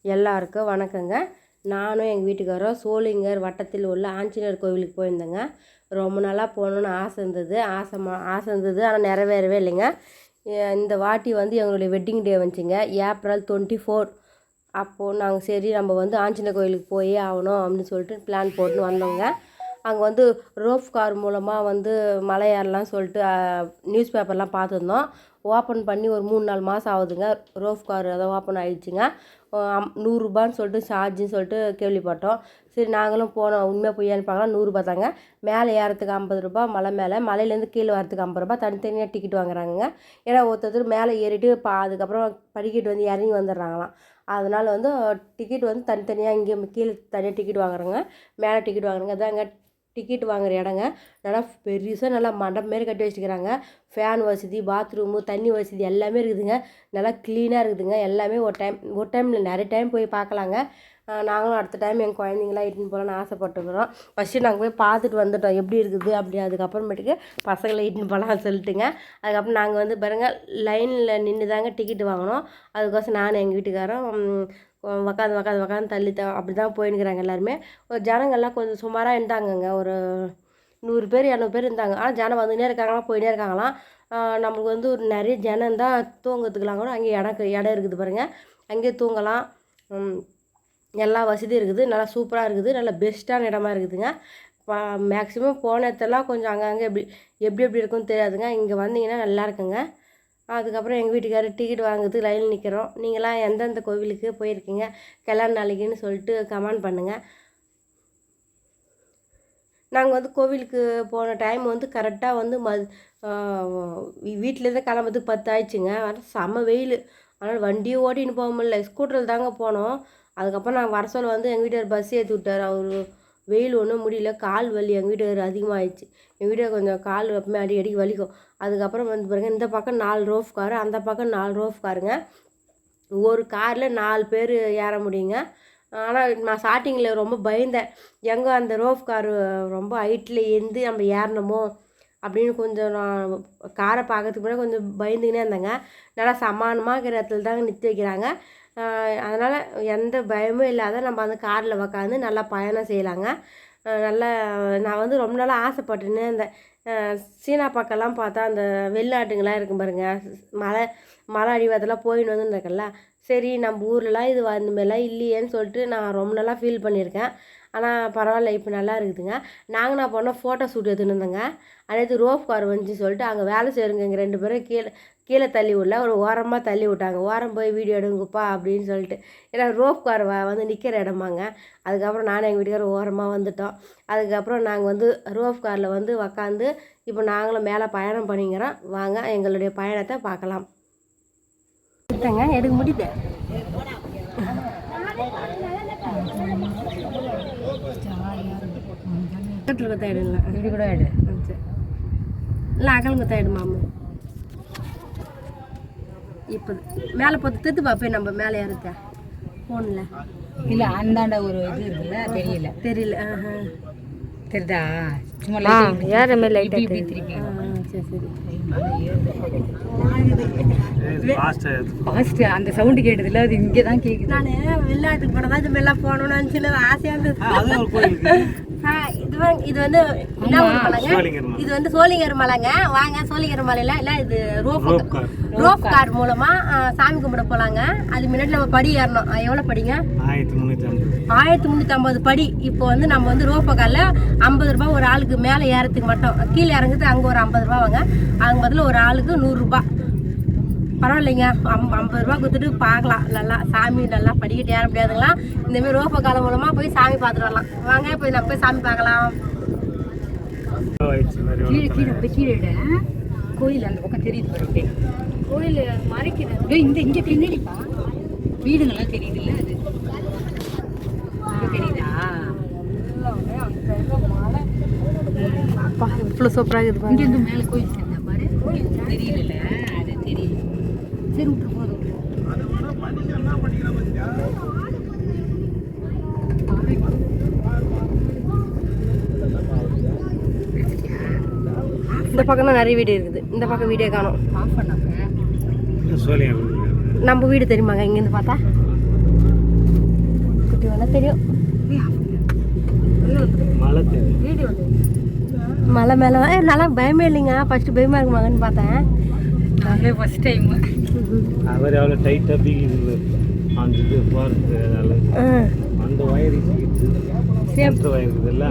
எல்லாருக்கும் வணக்கங்க. நானும் எங்கள் வீட்டுக்காரரும் சோளிங்கர் வட்டத்தில் உள்ள ஆஞ்சநேயர் கோவிலுக்கு போயிருந்தேங்க. ரொம்ப நாளாக போகணுன்னு ஆசை இருந்தது. ஆசை மா- ஆசை இருந்தது. ஆனால் நிறைவேறவே இல்லைங்க. இந்த வாட்டி வந்து எங்களுடைய வெட்டிங் டே வந்துச்சுங்க. ஏப்ரல் டுவெண்ட்டி ஃபோர் அப்போது நாங்கள் சரி நம்ம வந்து ஆஞ்சநேயர் கோயிலுக்கு போயே ஆகணும் அப்படின்னு சொல்லிட்டு பிளான் போட்டு வந்தோங்க. அங்கே வந்து ரோப் கார் மூலமாக வந்து மலை ஏறலாம் சொல்லிட்டு நியூஸ் பேப்பர்லாம் பார்த்துருந்தோம். ஓப்பன் பண்ணி ஒரு மூணு நாலு மாதம் ஆகுதுங்க. ரோஃப் கார் அதை ஓப்பன் ஆகிடுச்சிங்க நூறுரூபான்னு சொல்லிட்டு சார்ஜுன்னு சொல்லிட்டு கேள்விப்பட்டோம். சரி நாங்களும் போனோம். உண்மையாக பொய்யான்னு பார்க்கலாம். நூறுரூபா தாங்க. மேலே ஏறத்துக்கு ஐம்பது ரூபா மலை மேலே. மலையிலேருந்து கீழே வரத்துக்கு ஐம்பது ரூபா தனித்தனியாக டிக்கெட் வாங்குறாங்கங்க. ஏன்னா ஒருத்தர் மேலே ஏறிட்டு பா அதுக்கப்புறம் படிக்கட்டு வந்து இறங்கி வந்துடுறாங்களாம். அதனால் வந்து டிக்கெட் வந்து தனித்தனியாக இங்கே கீழே தனியாக டிக்கெட் வாங்குறாங்க. மேலே டிக்கெட் வாங்குறாங்க. அதாங்க டிக்கெட் வாங்குற இடங்க. நல்லா பெருசாக நல்லா மண்டபம் மாரி கட்டி வச்சுருக்கிறாங்க. ஃபேன் வசதி பாத்ரூமு தண்ணி வசதி எல்லாமே இருக்குதுங்க. நல்லா க்ளீனாக இருக்குதுங்க. எல்லாமே ஒரு டைம் ஒரு டைமில் நிறைய டைம் போய் பார்க்கலாங்க. நாங்களும் அடுத்த டைம் எங்கள் குழந்தைங்களாம் இட்டுன்னு போகலான்னு ஆசைப்பட்டுக்கிறோம் ஃபஸ்ட்டு நாங்கள் போய் பார்த்துட்டு வந்துட்டோம். எப்படி இருக்குது? அப்படி அதுக்கப்புறமேட்டுக்கு பசங்களை இட்டுன்னு போகலாம்னு சொல்லிட்டுங்க. அதுக்கப்புறம் நாங்கள் வந்து பாருங்கள் லைனில் நின்று தாங்க டிக்கெட் வாங்கினோம். அதுக்கோசம் நான் எங்கள் வீட்டுக்காரரும் உக்காந்து உக்காந்து உக்காந்து தள்ளி த அப்படி தான் போயின்னுக்கிறாங்க எல்லாருமே. ஒரு ஜனங்கள்லாம் கொஞ்சம் சுமாராக இருந்தாங்கங்க. ஒரு நூறு பேர் இரநூறு பேர் இருந்தாங்க. ஆனால் ஜனம் வந்துனே இருக்காங்களாம் போயினே இருக்காங்களாம். நம்மளுக்கு நமக்கு வந்து ஒரு நிறைய ஜனம் தான் தூங்கத்துக்குலாம் கூட அங்கே இடம் இடம் இருக்குது பாருங்கள் அங்கேயே தூங்கலாம். எல்லா வசதியும் இருக்குது. நல்லா சூப்பராக இருக்குது. நல்லா பெஸ்ட்டான இடமா இருக்குதுங்க. மேக்ஸிமம் போன இடத்தெல்லாம் கொஞ்சம் அங்கங்கே எப்படி எப்படி எப்படி இருக்குன்னு தெரியாதுங்க. இங்கே வந்தீங்கன்னா நல்லா இருக்குங்க. அதுக்கப்புறம் எங்கள் வீட்டுக்காரர் டிக்கெட் வாங்குறதுக்கு லைனில் நிற்கிறோம் நீங்களாம் எந்தெந்த கோவிலுக்கு போயிருக்கீங்க கல்யாண நாளைக்குன்னு சொல்லிட்டு கமெண்ட் பண்ணுங்கள் நாங்கள் வந்து கோவிலுக்கு போன டைம் வந்து கரெக்டாக வந்து ம வீட்டிலேருந்து கிளம்புறதுக்கு பத்து ஆயிடுச்சுங்க. ஆனால் செம வெயில். அதனால் வண்டியை ஓட்டின்னு போக முடியல. ஸ்கூட்டரில் தாங்க போனோம். அதுக்கப்புறம் நான் வர சொல்ல வந்து எங்கள் வீட்டுக்கார் பஸ் ஏற்றி விட்டார். அவர் வெயில் ஒன்றும் முடியல கால் வலி எங்கள் வீட்டுக்கு அதிகமாகிடுச்சு எங்கள் வீட்டில் கொஞ்சம் கால் எப்பவுமே அடி அடிக்கடி வலிக்கும். அதுக்கப்புறம் வந்து பாருங்கள் இந்த பக்கம் நாலு ரோஃப் காரு அந்த பக்கம் நாலு ரோஃப் காருங்க ஒரு காரில் நாலு பேர் ஏற முடியுங்க. ஆனால் நான் ஸ்டார்டிங்கில் ரொம்ப பயந்தேன். எங்கே அந்த ரோஃப் காரு ரொம்ப ஹைட்டில் இருந்து நம்ம ஏறணுமோ அப்படின்னு கொஞ்சம் நான் காரை பார்க்கறதுக்கு முன்னாடி கொஞ்சம் பயந்துக்கினே இருந்தேங்க. நல்லா சமானமாக இருக்கிற இடத்துல தாங்க நிறுத்தி வைக்கிறாங்க. அதனால் எந்த பயமும் இல்லாத நம்ம அந்த காரில் உக்காந்து நல்லா பயணம் செய்யலாங்க. நல்லா நான் வந்து ரொம்ப நாளாக ஆசைப்பட்டுன்னு இந்த சீனா பக்கம்லாம் பார்த்தா அந்த வெள்ளாட்டுங்களாம் இருக்கும் பாருங்க. மலை மலை அடிவாதெல்லாம் போயின்னு வந்துருக்கல சரி நம்ம ஊர்லலாம் இது வந்தமேலாம் மாதிரிலாம் இல்லையேன்னு சொல்லிட்டு நான் ரொம்ப நாளாக ஃபீல் பண்ணியிருக்கேன். ஆனால் பரவாயில்ல இப்போ நல்லா இருக்குதுங்க. நாங்கள் நான் போனால் ஃபோட்டோ ஷூட் எடுத்துன்னு இருந்தேங்க அனைத்து ரோப் கார் வந்துச்சு சொல்லிட்டு அங்கே வேலை செய்கிறவங்க எங்கள் ரெண்டு பேரும் கீழே கீழே தள்ளி விடல ஒரு ஓரமாக தள்ளி விட்டாங்க ஓரம் போய் வீடியோ எடுங்கப்பா அப்படின்னு சொல்லிட்டு ஏன்னா ரோப் கார் வ வந்து நிற்கிற இடமாங்க அதுக்கப்புறம் நானும் எங்கள் வீட்டுக்கார ஓரமாக வந்துட்டோம் அதுக்கப்புறம் நாங்கள் வந்து ரோப் காரில் வந்து உக்காந்து இப்போ நாங்களும் மேலே பயணம் பண்ணிக்கிறோம் வாங்க எங்களுடைய பயணத்தை பார்க்கலாம் எடுத்தங்க எடுக்க முடியுது கூட எடு இல்லை அகல் குத்த மாமு இப்போ மேலே பார்த்து தித்து பார்ப்பேன் நம்ம மேலே ஏறுத்த ஃபோனில் இல்ல அந்தாண்ட ஒரு இது இருக்குல்ல தெரியல. தெரியல ஆஹா. தெரியுதா சும்மா ஏற ஆ சரி சரி. ஃபாஸ்ட் அந்த சவுண்ட் கேட்டதுல அது இங்கே தான் கேக்குது. நான் வெளிநாட்டுக்கு தான் இது மாதிரிலாம் போகணும்னு நினச்சின்னு ஆசையாக இருந்தது. ஆ, இது வந்து இது வந்து என்ன மலைங்க? இது வந்து சோழிங்கர் மலைங்க. வாங்க சோழிங்கர் மலையில இல்ல இது ரோப் ரோப் கார் மூலமா சாமி கும்பிட போலாங்க. அது முன்னாடி நம்ம படி ஏறணும். ஆ, எவ்வளவு படிங்க? ஆயிரத்தி முந்நூற்றி ஐம்பது. படி. இப்போ வந்து நம்ம வந்து ரோப்ப காலில் ஐம்பது ரூபாய் ஒரு ஆளுக்கு மேலே ஏறத்துக்கு மட்டும். கீழே இறங்குறது அங்கே ஒரு ஐம்பது ரூபா வாங்க. அங்கே பதில் ஒரு ஆளுக்கு நூறுரூபா பரவாயில்லைங்க. அம் ஐம்பது ரூபா கொடுத்துட்டு பார்க்கலாம். நல்லா சாமி நல்லா படிக்கட்டு ஏற முடியாதுங்களா இந்தமாரி ரோப்ப காலம் மூலமாக போய் சாமி பார்த்துட்டு வரலாம். வாங்க போய் நம்ம போய் சாமி பார்க்கலாம். மாதிரி கீழே கீழே அப்படியே கீழே கோயில் அந்த பக்கம் தெரியுது பாரு அப்படியே கோயில் மறைக்கிறது இந்த இங்க பின்னாடிப்பா வீடுங்கெல்லாம் தெரியுது இல்ல அது? தெரியுதா? அப்பா இவ்வளோ சூப்பராக இருக்குது இங்க பாருங்க இருந்து மேல கோயில் பாரு? தெரியல அது தெரியல சரி விட்டுரு போதும். இந்த பக்கம் தான் நிறைய வீடு இருக்குது. இந்த பக்கம் வீடே காணும். நம்ம வீடு தெரியுமாங்க? இங்கேருந்து பார்த்தா? தெரியும் வேணா தெரியும். மலை மேலே நல்லா பயமே இல்லைங்க. ஃபஸ்ட்டு பயமாக இருக்குமாங்கன்னு பார்த்தேன். நாங்களே ஃபஸ்ட் டைம் அவர் எவ்வளோ டைட்டாக பிகிது அந்த இது போகிறது அதனால. அந்த ஒயர் சென்ட்ரு ஒயர் இருக்குதுல்ல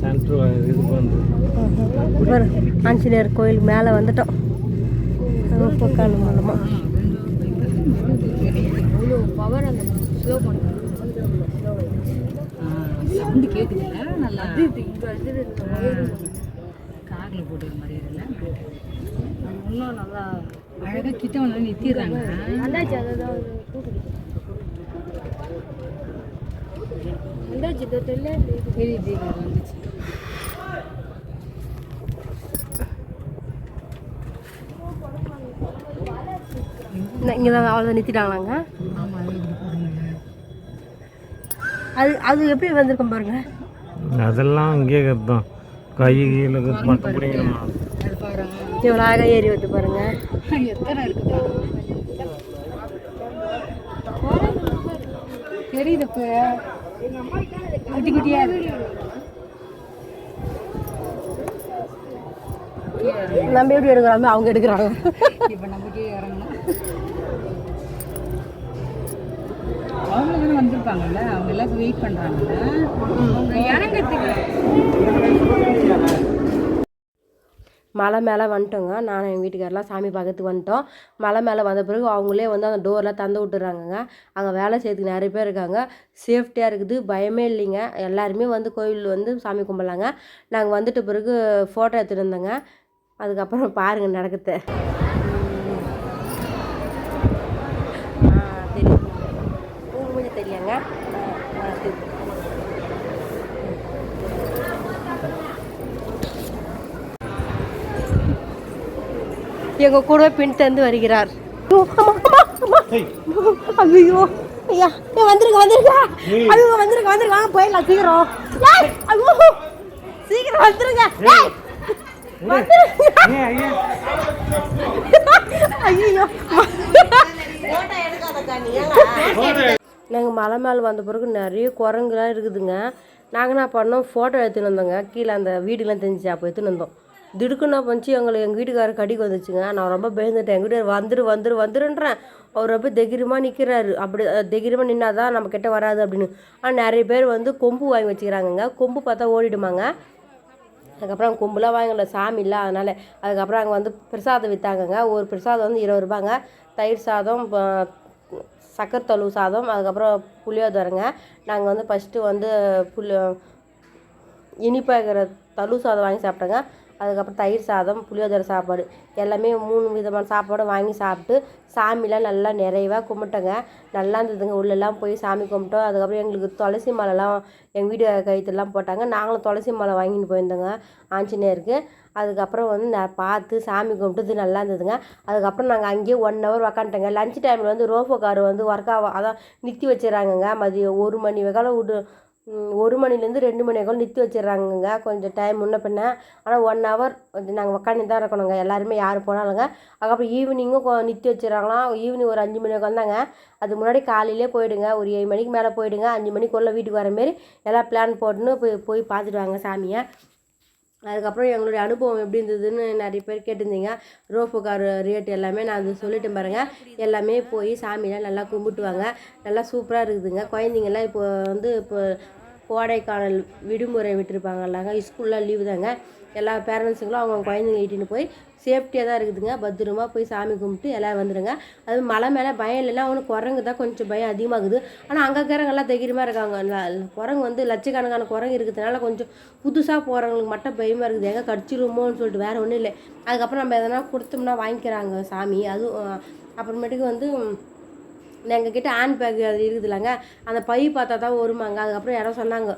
சென்ட்ரு ஒயர் இது பண்ணுறது ஆஞ்சநேயர் கோயில் மேலே வந்துட்டோம். பொக்கால் மூலமாக பவர் அந்த ஸ்லோ பண்ணுறது சவுண்டு கேட்குதுல்ல நல்லா காரில் போட்டுக்கிற மாதிரி இல்லை? இன்னும் நல்லா அழகாக கிட்ட வந்து நிறுத்திடுறாங்க தெரியுது தெரியுது, வந்துச்சு. இங்கே தான் அவ்வளோ நிறுத்திட்டாங்களாங்க அது அது அது எப்படி வந்திருக்கும் பாருங்க. அதெல்லாம் இங்கே தான் கை கீழே பட்டு பிடிக்கணுமா எவ்வளோ அழகாக ஏறி வந்து பாருங்க. எத்தனை இருக்கு பாருங்க தெரியுது இப்போ. குட்டி குட்டியா நம்ம எப்படி எடுக்கிறோமோ அவங்க எடுக்கிறாங்க. இப்போ நம்ம கீழே இறங்கணும். அவங்க தானே வந்திருப்பாங்கல்ல அவங்க எல்லாம் வெயிட் பண்ணுறாங்கல்ல அவங்க இறங்கிறதுக்கு. மலை மேலே வந்துட்டோங்க. நான் எங்கள் வீட்டுக்காரெலாம் சாமி பார்க்கறதுக்கு வந்துட்டோம். மலை மேலே வந்த பிறகு அவங்களே வந்து அந்த டோர்லாம் தந்து விட்டுறாங்கங்க. அங்கே வேலை செய்யறதுக்கு நிறைய பேர் இருக்காங்க. சேஃப்டியாக இருக்குது. பயமே இல்லைங்க. எல்லாருமே வந்து கோவில் வந்து சாமி கும்பிட்லாங்க. நாங்கள் வந்துட்ட பிறகு ஃபோட்டோ எடுத்துகிட்டு இருந்தோங்க அதுக்கப்புறம் பாருங்கள் நடக்குது தெரியும் உங்களுக்கு கொஞ்சம் தெரியாங்க ஆ, ஆ, தெரியுது. எங்க கூட பின் தந்து வருகிறார். ஐயோ ஐயா வந்துருங்க வந்துருங்க. ஐயோ வந்துருங்க வந்துருங்க. வாங்க போயிடலாம் சீக்கிரம். ஐயோ. சீக்கிரம் வந்துருங்க. ஐயோ. நாங்கள் மலை மேலே வந்த பிறகு நிறைய குரங்குலாம் இருக்குதுங்க. நாங்கள் என்ன பண்ணோம் ஃபோட்டோ எடுத்துன்னு வந்தோங்க. கீழே அந்த வீடுலாம் தெரிஞ்சிச்சு அப்போ எடுத்துன்னு வந்தோம். திடுக்குன்னா பண்ணிச்சு எங்களை எங்கள் வீட்டுக்காரர் கடிக்கு வந்துச்சுங்க. நான் ரொம்ப பயந்துட்டேன். எங்கள் வீட்டு வந்துரு வந்துரு வந்துருன்றேன். அவர் ரொம்ப தைரியமாக நிற்கிறாரு அப்படி தைரியமாக நின்னாதான் நம்ம கிட்ட வராது அப்படின்னு. ஆனால் நிறைய பேர் வந்து கொம்பு வாங்கி வச்சுக்கிறாங்கங்க. கொம்பு பார்த்தா ஓடிடுமாங்க. அதுக்கப்புறம் கொம்புலாம் வாங்கல. சாமி இல்லை அதனால். அதுக்கப்புறம் அங்கே வந்து பிரசாதம் விற்றாங்கங்க ஒரு பிரசாதம் வந்து இருபது ரூபாங்க. தயிர் சாதம் ப- சக்கரை தழுவு சாதம் அதுக்கப்புறம் புளியோதரைங்க. நாங்கள் வந்து ஃபஸ்ட்டு வந்து புளி இனிப்பாகிற தலு சாதம் வாங்கி சாப்பிட்டோங்க. அதுக்கப்புறம் தயிர் சாதம் புளியோதரை சாப்பாடு எல்லாமே மூணு விதமான சாப்பாடு வாங்கி சாப்பிட்டு சாமிலாம் நல்லா நிறைவாக கும்பிட்டோங்க. நல்லா இருந்ததுங்க. உள்ளெல்லாம் போய் சாமி கும்பிட்டோம். அதுக்கப்புறம் எங்களுக்கு துளசி மாலைலாம் எங்கள் வீடு கயிற்றுலாம் போட்டாங்க. நாங்களும் துளசி மாலை வாங்கிட்டு போயிருந்தோங்க ஆஞ்சநேயருக்கு. அதுக்கப்புறம் வந்து நான் பார்த்து சாமி கும்பிட்டது நல்லா இருந்ததுங்க. அதுக்கப்புறம் நாங்கள் அங்கேயே ஒன் ஹவர் உக்காந்துட்டோங்க. லஞ்ச் டைமில் வந்து ரோஃபோ கார் வந்து ஒர்க் ஆக அதான் நிறுத்தி வச்சுறாங்கங்க மதியம் ஒரு மணி வகாலம் விடு ஒரு மணிலேருந்து ரெண்டு மணி வரைக்கும் நிறுத்தி வச்சிடுறாங்கங்க. கொஞ்சம் டைம் முன்ன பின்ன. ஆனால் ஒன் ஹவர் கொஞ்சம் நாங்கள் உக்காந்து தான் இருக்கணுங்க. எல்லாருமே யார் போனாலுங்க. அதுக்கப்புறம் ஈவினிங்கும் நிறுத்தி வச்சிடறாங்களாம். ஈவினிங் ஒரு அஞ்சு மணி வந்தாங்க அதுக்கு முன்னாடி காலையிலே போயிடுங்க. ஒரு ஏழு மணிக்கு மேலே போயிடுங்க. அஞ்சு மணிக்குள்ளே வீட்டுக்கு வர மாரி எல்லாம் பிளான் போட்டுன்னு போய் போய் பார்த்துட்டு வாங்க சாமியை. அதுக்கப்புறம் எங்களுடைய அனுபவம் எப்படி இருந்ததுன்னு நிறைய பேர் கேட்டிருந்தீங்க. ரோப்பு கார் ரேட் எல்லாமே நான் அது சொல்லிட்டேன் பாருங்கள் எல்லாமே போய் சாமியெலாம் நல்லா கும்பிட்டுவாங்க. நல்லா சூப்பராக இருக்குதுங்க. குழந்தைங்கள்லாம் இப்போ வந்து இப்போ கோடைக்கானல் விடுமுறை விட்டுருப்பாங்கல்லாங்க ஸ்கூல்லாம் லீவு தாங்க. எல்லா பேரண்ட்ஸுங்களும் அவங்க குழந்தைங்க இட்டின்னு போய் சேஃப்டியாக தான் இருக்குதுங்க. பத்திரமா போய் சாமி கும்பிட்டு எல்லாம் வந்துடுங்க அது மலை மேலே பயம் இல்லைன்னா அவனுக்கு குரங்கு தான் கொஞ்சம் பயம் அதிகமாகுது. ஆனால் அங்கே இருக்கிறவங்கெல்லாம் தைரியமாக இருக்காங்க குரங்கு வந்து லட்சக்கணக்கான குரங்கு இருக்கிறதுனால கொஞ்சம் புதுசாக போகிறவங்களுக்கு மட்டும் பயமாக இருக்குது. எங்கே கடிச்சிருமோன்னு சொல்லிட்டு வேறு ஒன்றும் இல்லை. அதுக்கப்புறம் நம்ம எதனா கொடுத்தோம்னா வாங்கிக்கிறாங்க சாமி. அதுவும் அப்புறமேட்டுக்கு வந்து எங்கக்கிட்ட ஹேண்ட் பேக் அது இருக்குதுல்லங்க. அந்த பை பார்த்தா தான் வருமாங்க. அதுக்கப்புறம் யாரோ சொன்னாங்க.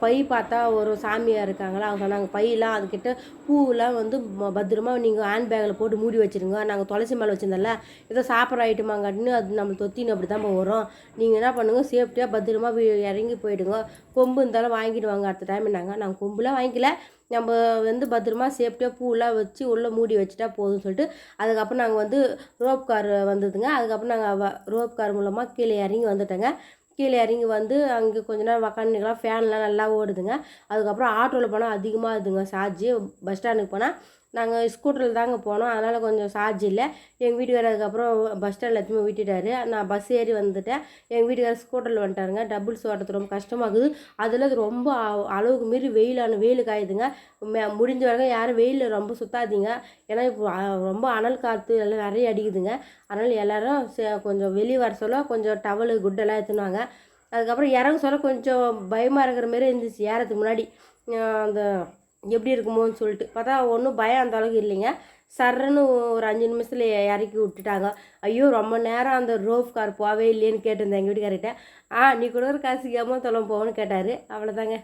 பை பார்த்தா ஒரு சாமியார் இருக்காங்களா? அவங்க சொன்னாங்க பையெல்லாம் அதுக்கிட்ட பூவெல்லாம் வந்து பத்திரமா நீங்கள் ஹேண்ட் பேக்கில் போட்டு மூடி வச்சிருங்க. நாங்கள் துளசி மேலே வச்சுருந்தோம்ல ஏதோ சாப்பிட்ற ஐட்டமாங்காட்டின்னு அது நம்ம தொத்தின்னு அப்படி தான் வரும் நீங்கள் என்ன பண்ணுங்க சேஃப்டியாக பத்திரமா வீ- இறங்கி போயிடுங்க. கொம்பு இருந்தாலும் வாங்கிடுவாங்க அடுத்த டைம் நாங்கள் நாங்கள் கொம்புலாம் வாங்கிக்கல. நம்ம வந்து பத்திரமா சேஃப்டியாக பூவெல்லாம் வச்சு உள்ளே மூடி வச்சுட்டா போதும்னு சொல்லிட்டு அதுக்கப்புறம் நாங்கள் வந்து ரோப் கார் வந்ததுங்க. அதுக்கப்புறம் நாங்கள் ரோப் கார் மூலமாக கீழே இறங்கி வந்துட்டோங்க. கீழே இறங்கி வந்து அங்கே கொஞ்ச நேரம் உக்காந்துக்கலாம் ஃபேன்லாம் நல்லா ஓடுதுங்க. அதுக்கப்புறம் ஆட்டோவில் போனால் அதிகமாக இருக்குதுங்க சார்ஜ் பஸ் ஸ்டாண்டுக்கு போனால் நாங்கள் ஸ்கூட்டரில் தாங்க போனோம். அதனால் கொஞ்சம் சார்ஜ் இல்லை. எங்கள் வீட்டுக்காரர் அதுக்கப்புறம் பஸ் ஸ்டாண்டில் எல்லாத்தையுமே விட்டுட்டாரு. நான் பஸ் ஏறி வந்துட்டேன். எங்கள் வீட்டுக்காரர் ஸ்கூட்டரில் வந்துட்டாருங்க. டபுள்ஸ் ஓட்டுறது ரொம்ப கஷ்டமாகுது. அதில் அது ரொம்ப அ- அளவுக்கு மீறி வெயிலான வெயில் காயுதுங்க மே- முடிஞ்ச வரைக்கும் யாரும் வெயிலில் ரொம்ப சுத்தாதீங்க. ஏன்னா இப்போ ரொம்ப அனல் காற்று எல்லாம் நிறைய அடிக்குதுங்க. அதனால் எல்லோரும் சே- கொஞ்சம் வெளியே வர சொல்ல கொஞ்சம் டவலு குட்டெல்லாம் எடுத்துனாங்க. அதுக்கப்புறம் இறங்க சொல்ல கொஞ்சம் பயமாக இருக்கிற மாரி இருந்துச்சு. ஏறதுக்கு முன்னாடி. அந்த எப்படி இருக்குமோன்னு சொல்லிட்டு. பார்த்தா ஒன்றும் பயம் அந்த அளவுக்கு இல்லைங்க. சர்ன்னு ஒரு அஞ்சு நிமிஷத்தில் இறக்கி விட்டுட்டாங்க. ஐயோ ரொம்ப நேரம் அந்த ரோப் கார் போகவே இல்லையேன்னு கேட்டிருந்தேன் எங்கள் வீட்டுக்காரிட்ட ஆ நீ கொடுக்குற காசுக்கு ஏமா தொலை போவோன்னு கேட்டார். அவ்வளோதாங்க